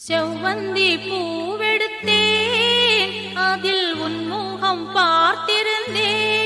செவ்வந்தி பூவெடுத்தேன் அதில் உன்முகம் பார்த்திருந்தேன்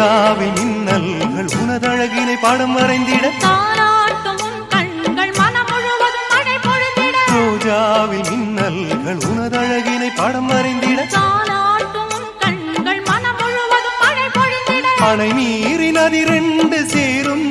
ரோஜாவை மின்னல்கள் உனதழகினை பாடம் வரைந்திட. ரோஜாவில் மின்னல்கள் உனதழகினை பாடம் வரைந்திட. அணை மீறி நதி சேரும்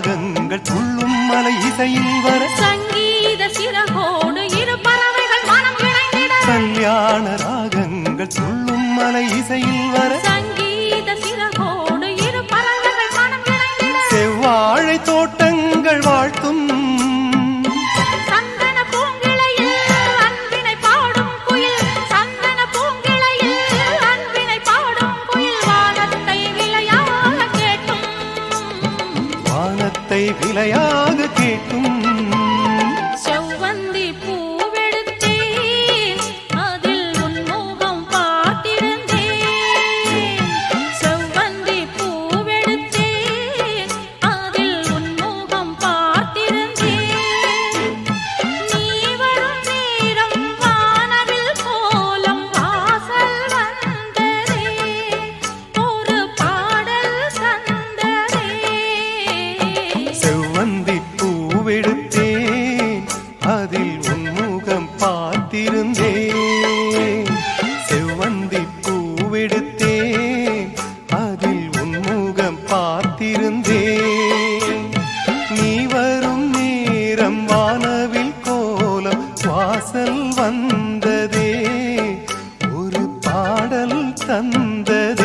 ராகங்கள் துள்ளும் மலை இசையில் வர சங்கீத சிறகோடு இரு பறவைகள் மனம் கல்யாண ராகங்கள் துள்ளும் மலை இசையில் வர சங்கீத சிறகோடு இரு பறவைகள் மனம் செவ்வாழை தோட்டங்கள் வாழ்த்தும் வந்ததே ஒரு பாடல் தந்தது.